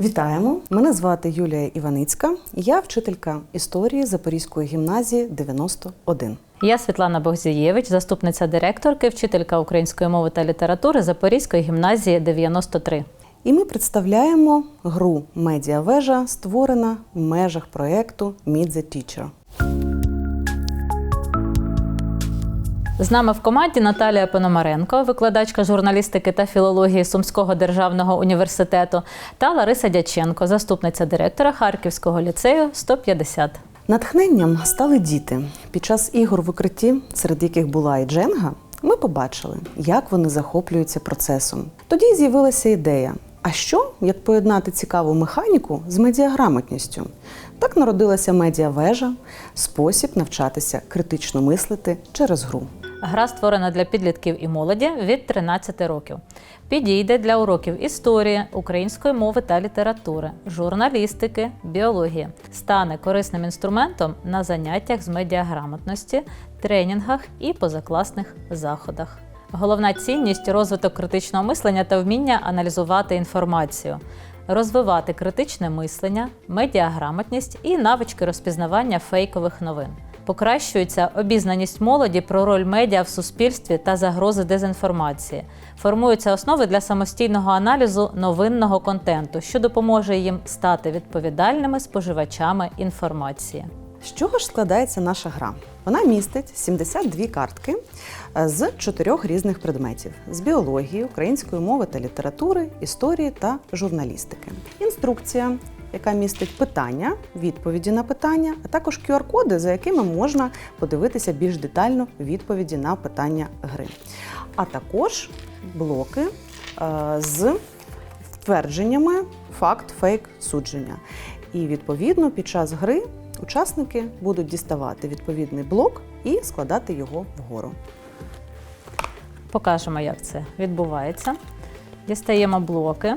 Вітаємо! Мене звати Юлія Іваницька. Я вчителька історії Запорізької гімназії 91. Я Світлана Богзієвич, заступниця директорки, вчителька української мови та літератури Запорізької гімназії 93. І ми представляємо гру Медіавежа, створена в межах проєкту Meet the Teacher. З нами в команді Наталія Пономаренко, викладачка журналістики та філології Сумського державного університету, та Лариса Дяченко, заступниця директора Харківського ліцею 150. Натхненням стали діти. Під час ігор в укритті, серед яких була і Дженга, ми побачили, як вони захоплюються процесом. Тоді з'явилася ідея: а що, як поєднати цікаву механіку з медіаграмотністю? Так народилася медіавежа, спосіб навчатися критично мислити через гру. Гра створена для підлітків і молоді від 13 років. Підійде для уроків історії, української мови та літератури, журналістики, біології. Стане корисним інструментом на заняттях з медіаграмотності, тренінгах і позакласних заходах. Головна цінність розвиток критичного мислення та вміння аналізувати інформацію, розвивати критичне мислення, медіаграмотність і навички розпізнавання фейкових новин. Покращується обізнаність молоді про роль медіа в суспільстві та загрози дезінформації. Формуються основи для самостійного аналізу новинного контенту, що допоможе їм стати відповідальними споживачами інформації. З чого ж складається наша гра? Вона містить 72 картки е, з чотирьох різних предметів: з біології, української мови та літератури, історії та журналістики. Інструкція, яка містить питання, відповіді на питання, а також QR-коди, за якими можна подивитися більш детально відповіді на питання гри. А також блоки е, з твердженнями факт, фейк, судження. І відповідно під час гри учасники будуть діставати відповідний блок і складати його вгору. Покажемо, як це відбувається. Дістаємо блоки.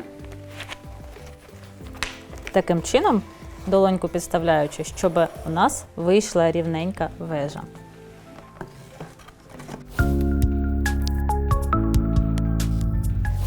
Таким чином, долоньку підставляючи, щоб у нас вийшла рівненька вежа.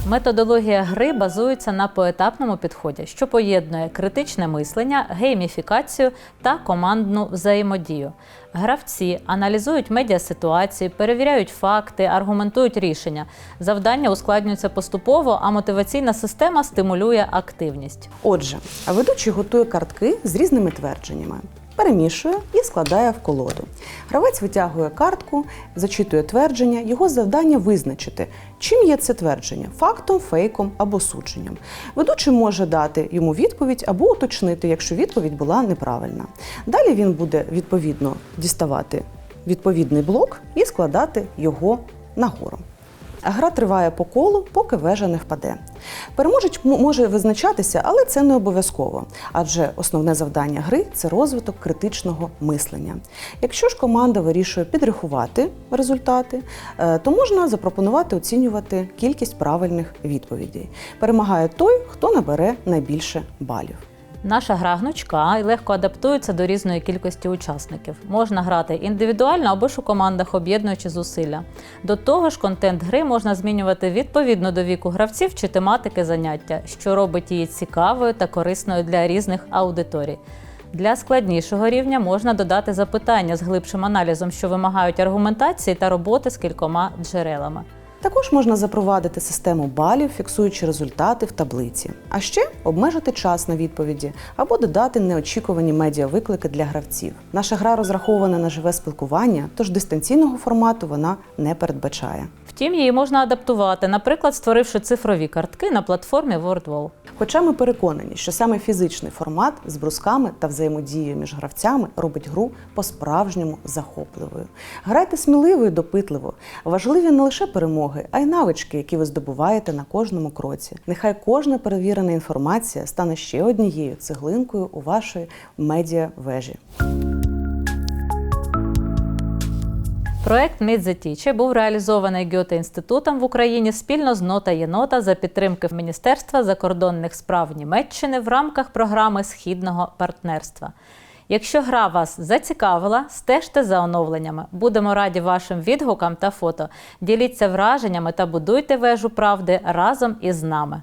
Методологія гри базується на поетапному підході, що поєднує критичне мислення, гейміфікацію та командну взаємодію. Гравці аналізують медіаситуації, перевіряють факти, аргументують рішення. Завдання ускладнюються поступово, а мотиваційна система стимулює активність. Отже, ведучий готує картки з різними твердженнями. Перемішує і складає в колоду. Гравець витягує картку, зачитує твердження. Його завдання визначити, чим є це твердження фактом, фейком або судженням. Ведучий може дати йому відповідь або уточнити, якщо відповідь була неправильна. Далі він буде відповідно діставати відповідний блок і складати його нагору. Гра триває по колу, поки вежа не впаде. Переможець може визначатися, але це не обов'язково, адже основне завдання гри це розвиток критичного мислення. Якщо ж команда вирішує підрахувати результати, е, то можна запропонувати оцінювати кількість правильних відповідей. Перемагає той, хто набере найбільше балів. Наша гра гнучка і легко адаптується до різної кількості учасників. Можна грати індивідуально або ж у командах, об'єднуючи зусилля. До того ж, контент гри можна змінювати відповідно до віку гравців чи тематики заняття, що робить її цікавою та корисною для різних аудиторій. Для складнішого рівня можна додати запитання з глибшим аналізом, що вимагають аргументації та роботи з кількома джерелами. Також можна запровадити систему балів, фіксуючи результати в таблиці, а ще обмежити час на відповіді або додати неочікувані медіавиклики для гравців. Наша гра розрахована на живе спілкування, тож дистанційного формату вона не передбачає. Втім, її можна адаптувати, наприклад, створивши цифрові картки на платформі WordWall. Хоча ми переконані, що саме фізичний формат з брусками та взаємодією між гравцями робить гру по-справжньому захопливою. Грайте сміливо і допитливо. Важливі не лише перемоги, а й навички, які ви здобуваєте на кожному кроці. Нехай кожна перевірена інформація стане ще однією цеглинкою у вашої медіа-вежі. Проект Meet the був реалізований Гьоте інститутом в Україні спільно з Нота Єнота за підтримки Міністерства закордонних справ Німеччини в рамках програми Східного партнерства. Якщо гра вас зацікавила, стежте за оновленнями. Будемо раді вашим відгукам та фото. Діліться враженнями та будуйте вежу правди разом із нами.